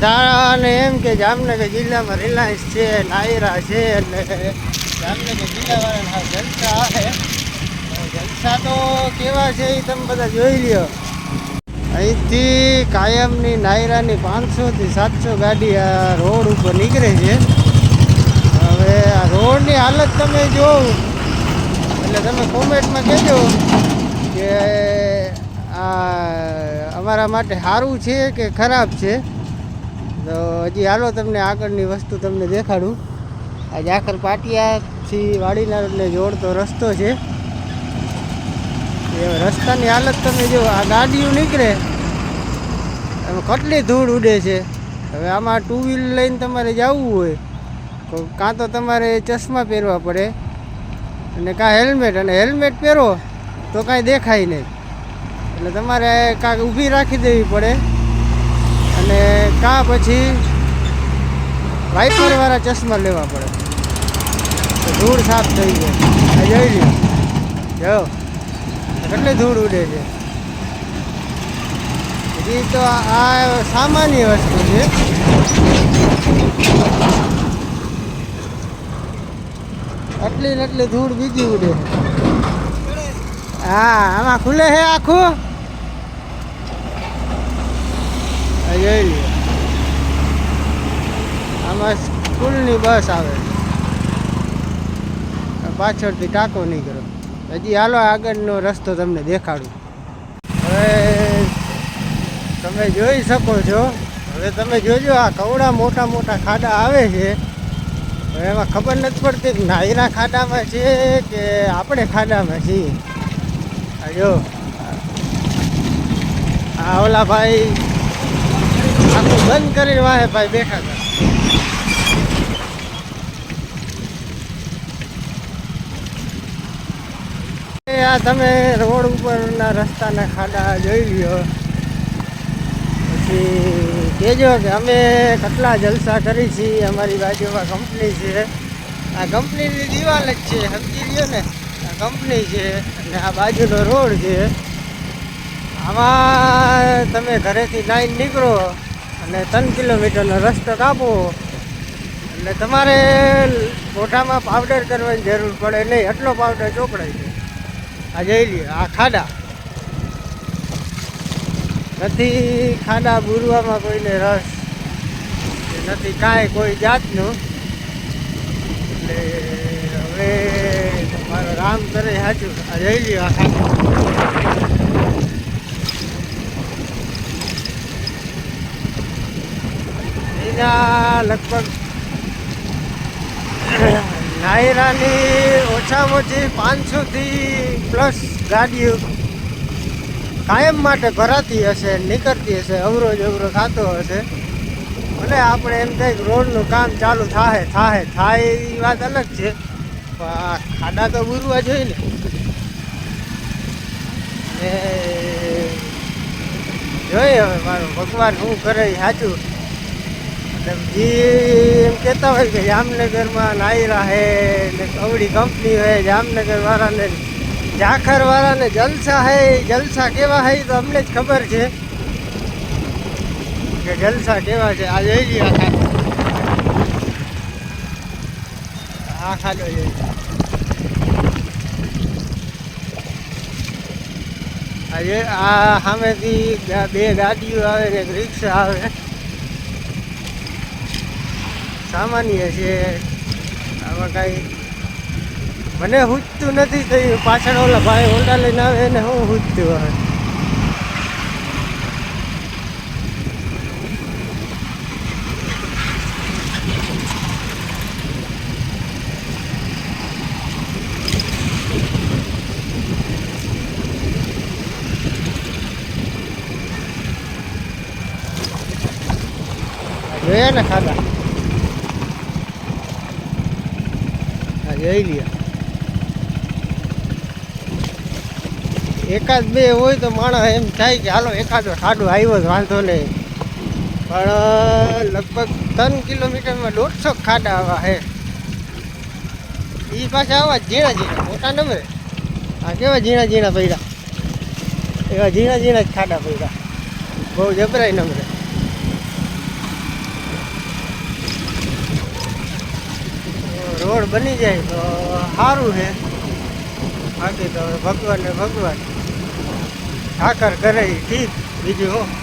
બધાને એમ કે જામનગર જિલ્લામાં રિલાયન્સ છે, નાયરા છે એટલે જામનગર જિલ્લાવાળાના જલસા છે જલસા તો કેવા છે એ તમે બધા જોઈ લ્યો. અહીંથી કાયમની નાયરાની પાંચસોથી સાતસો ગાડી આ રોડ ઉપર નીકળે છે. હવે આ રોડની હાલત તમે જોવો એટલે તમે કોમેન્ટમાં કહેજો કે આ અમારા માટે સારું છે કે ખરાબ છે? તો હજી હાલો તમને આગળની વસ્તુ તમને દેખાડું. આ જાખર પાટિયાથી વાડીનારને જોડતો રસ્તો છે. એ રસ્તાની હાલત તમે જો, આ ગાડીઓ નીકળે, એમાં કેટલી ધૂળ ઉડે છે. હવે આમાં ટુ વ્હીલ લઈને તમારે જવું હોય, તો કાં તો તમારે ચશ્મા પહેરવા પડે અને કાં હેલ્મેટ, અને હેલ્મેટ પહેરો તો કાંઈ દેખાય નહીં. એટલે તમારે કાંઈક ઊભી રાખી દેવી પડે. અને કાં પછી વાઇપરવાળા ચશ્મા લેવા પડે. ધૂળ સાફ થઈ જાય જોઈ લ્યો. જો. કેટલી ધૂળ ઉડે છે. હજી તો આ સામાન્ય વસ્તુ છે. આટલી ને આટલી ધૂળ બીજી ઉડે. હા, આમાં ખુલે છે આખું આ જોઈ આમાં સ્કૂલની બસ આવે. પાછળથી ટાંકો નહીં કરો હજી હાલો આગળનો રસ્તો તમને દેખાડું. હવે તમે જોઈ શકો છો. હવે તમે જોજો, આ કવડા મોટા મોટા ખાડા આવે છે. હવે એમાં ખબર નથી પડતી કે નાયરા ખાડામાં છે કે આપણે ખાડામાં છીએ. જો. આ ઓલા ભાઈ આખું બંધ કરીને વાહે ભાઈ બેઠા હતા. આ તમે રોડ ઉપરના રસ્તાના ખાડા જોઈ લ્યો. પછી કહેજો કે અમે કેટલા જલસા કરી છીએ અમારી બાજુમાં કંપની છે. આ કંપનીની દિવાલ જ છે, સમજી લ્યો ને. આ કંપની છે અને આ બાજુનો રોડ છે. આમાં તમે ઘરેથી લાઈન નીકળો. અને ત્રણ કિલોમીટરનો રસ્તો કાપો. એટલે તમારે મોઢામાં પાવડર કરવાની જરૂર પડે નહીં એટલો પાવડર ચોપડાય છે. આ જઈ લ્યો, આ ખાડા. નથી ખાડા બુરવામાં કોઈને રસ. નથી કાંઈ, કોઈ જાતનું. એટલે હવે મારો રામ કરે સાચું. આ જઈ લ્યો, આ ખાડા. એના લગભગ. નાયરાની ઓછામાં ઓછી પાંચસોથી પ્લસ ગાડીઓ કાયમ માટે ભરાતી હશે, નીકળતી હશે, અવરોજ અવરોજ થતો હશે. ભલે આપણે એમ થાય કે રોડનું કામ ચાલુ થાય થાય થાય એ વાત અલગ છે, પણ ખાડા તો બુરવા જોઈએ ને. જોઈએ હવે મારું ભગવાન શું કરે સાચું. જે, એમ કહેતા હોય કે જામનગરમાં નાયરા હે, ને અવડી કંપની હોય જામનગર વાળાને જાખર વાળાને જલસા હે, જલસા કેવા હે તો અમને જ ખબર છે. કે જલસા કેવા છે, આ જોઈ ગયા ખાડો આ ખાડો જોઈ આજે આ સામેથી બે ગાડીઓ આવે ને એક રિક્ષા આવે. સામાન્ય છે. આમાં કાંઈ મને હુજતું નથી થયું. પાછળ ઓલા ભાઈ હોન્ડા લઈને આવે એને હું હુજતું હવે. જોયા ને ખાધા? જોઈ લ્યો. એકાદ બે હોય તો માણસ એમ થાય કે હાલો, એકાદો ખાડો આવ્યો જ, વાંધો નહીં. પણ લગભગ ત્રણ કિલોમીટરમાં દોઢસો ખાડા આવા હે. એ પાછા આવા ઝીણા ઝીણા, મોટા નંબરે. આ કેવા ઝીણા ઝીણા પડ્યા? એવા ઝીણા ઝીણા જ ખાડા પડ્યા. બહુ જબરાય નંબરે. બની જાય તો સારું છે. બાકી તો ભગવાન ને ભગવાન. ઠાકર કરે ઠીક. બીજું હું